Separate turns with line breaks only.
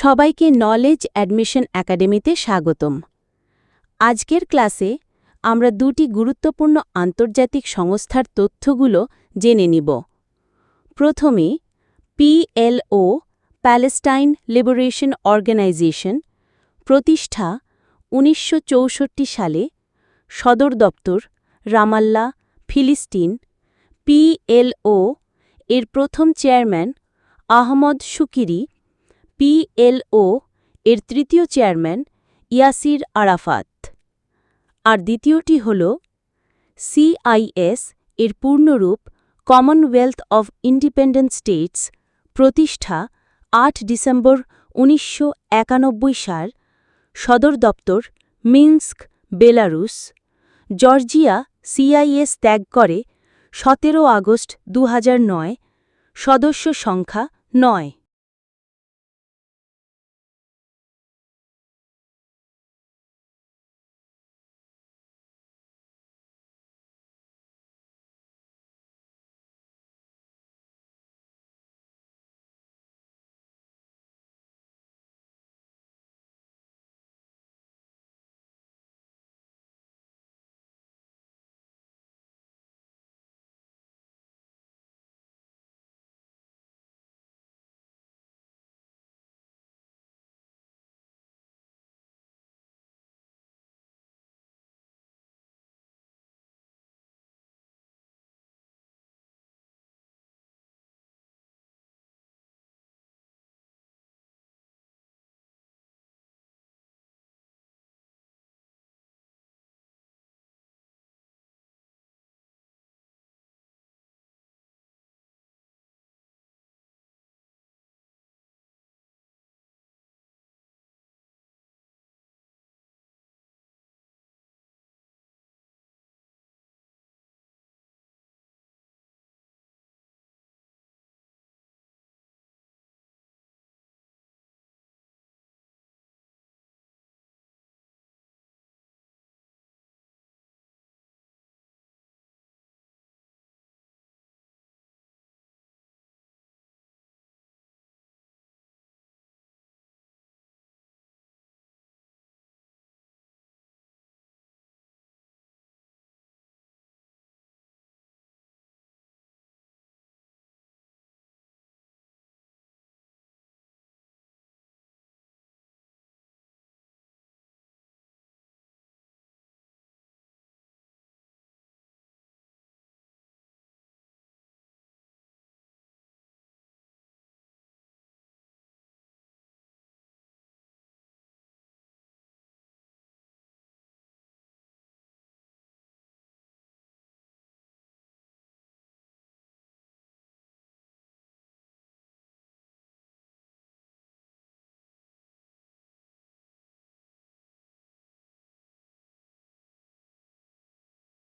সবাইকে knowledge admission একাডেমিতে স্বাগতম। আজকের ক্লাসে আমরা দুটি গুরুত্বপূর্ণ আন্তর্জাতিক সংস্থার তথ্যগুলো জেনে নিব। প্রথমে পিএলও প্যালেস্টাইন লিবারেশন অর্গানাইজেশন প্রতিষ্ঠা উনিশশো চৌষট্টি সালে, সদর দপ্তর, রামাল্লা, ফিলিস্তিন। পিএলও এর প্রথম চেয়ারম্যান আহমদ শুকিরি পিএলও এর তৃতীয় চেয়ারম্যান ইয়াসির আরাফাত। আর দ্বিতীয়টি হল সিআইএস এর পূর্ণরূপ কমনওয়েলথ অব ইন্ডিপেন্ডেন্ট স্টেটস প্রতিষ্ঠা আট ডিসেম্বর উনিশশো একানব্বই সাল, সদর দপ্তর মিন্স্ক, বেলারুস, জর্জিয়া সিআইএস ত্যাগ করে সতেরো আগস্ট দু হাজার নয়, সদস্য সংখ্যা নয়।